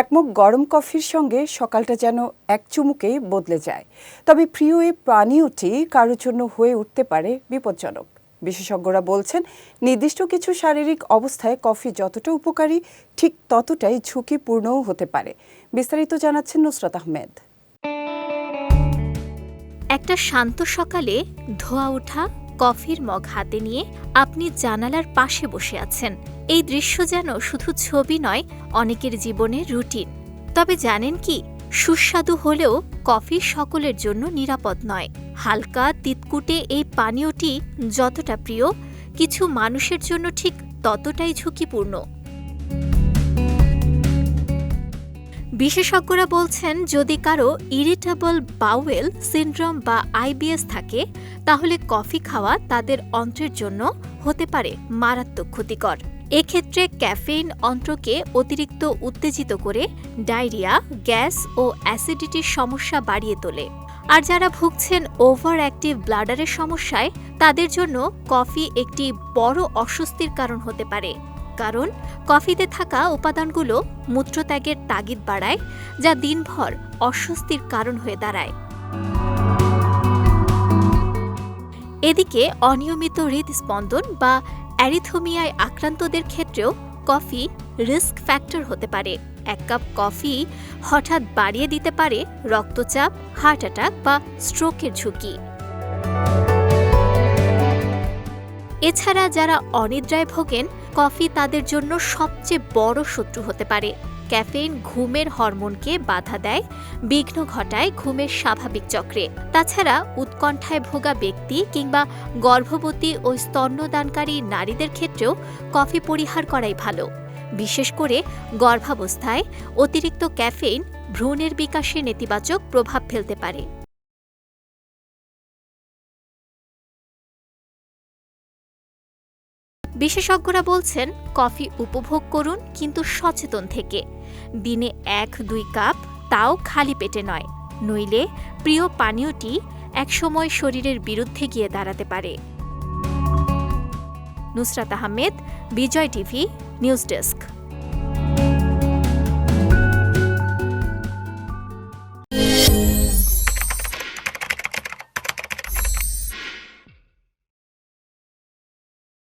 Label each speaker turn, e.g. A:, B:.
A: একমুখ গরম কফির সঙ্গে সকালটা যেন এক চুমুকেই বদলে যায়। তবে প্রিয় এই পানীয়টি কারোর জন্য হয়ে উঠতে পারে বিপজ্জনক। বিশেষজ্ঞরা বলছেন, নির্দিষ্ট কিছু শারীরিক অবস্থায় কফি যতটা উপকারী, ঠিক ততটাই ঝুঁকিপূর্ণও হতে পারে। বিস্তারিত জানাচ্ছেন নুসরাত আহমেদ।
B: একটা শান্ত সকালে ধোয়া ওঠা কফির মগ হাতে নিয়ে আপনি জানালার পাশে বসে আছেন। এই দৃশ্য যেন শুধু ছবি নয়, অনেকের জীবনের রুটিন। তবে জানেন কি, সুস্বাদু হলেও কফি সকলের জন্য নিরাপদ নয়। হালকা, তিতকুটে এই পানীয়টি যতটা প্রিয়, কিছু মানুষের জন্য ঠিক ততটাই ঝুঁকিপূর্ণ। বিশেষজ্ঞরা বলছেন, যদি কারও ইরিটেবল বাউয়েল সিন্ড্রোম বা আইবিএস থাকে, তাহলে কফি খাওয়া তাদের অন্ত্রের জন্য হতে পারে মারাত্মক ক্ষতিকর। এক্ষেত্রে ক্যাফেইন অন্ত্রকে অতিরিক্ত উত্তেজিত করে ডায়রিয়া, গ্যাস ও অ্যাসিডিটির সমস্যা বাড়িয়ে তোলে। আর যারা ভুগছেন ওভার অ্যাক্টিভ ব্লাডারের সমস্যায়, তাদের জন্য কফি একটি বড় অস্বস্তির কারণ হতে পারে। কারণ কফিতে থাকা উপাদানগুলো মূত্রত্যাগের তাগিদ বাড়ায়, যা দিনভর অস্বস্তির কারণ হয়ে দাঁড়ায়। এদিকে অনিয়মিত হৃদস্পন্দন বা অ্যারিথোমিয়ায় আক্রান্তদের ক্ষেত্রেও কফি রিস্ক ফ্যাক্টর হতে পারে। এক কাপ কফি হঠাৎ বাড়িয়ে দিতে পারে রক্তচাপ, হার্ট অ্যাটাক বা স্ট্রোকের ঝুঁকি। এছাড়া যারা অনিদ্রায় ভোগেন, কফি তাদের জন্য সবচেয়ে বড় শত্রু হতে পারে। ক্যাফেইন ঘুমের হরমোনকে বাধা দেয়, বিঘ্ন ঘটায় ঘুমের স্বাভাবিক চক্রে। তাছাড়া উৎকণ্ঠায় ভোগা ব্যক্তি কিংবা গর্ভবতী ও স্তন্যদানকারী নারীদের ক্ষেত্রেও কফি পরিহার করাই ভালো। বিশেষ করে গর্ভাবস্থায় অতিরিক্ত ক্যাফেইন ভ্রূণের বিকাশে নেতিবাচক প্রভাব ফেলতে পারে। বিশেষজ্ঞরা বলছেন, কফি উপভোগ করুন কিন্তু সচেতন থেকে। দিনে এক দুই কাপ তাও খালি পেটে নয়, নইলে প্রিয় পানীয়টি একসময় শরীরের বিরুদ্ধে গিয়ে দাঁড়াতে পারে। Nusrat Ahmed, Bijoy TV, news desk.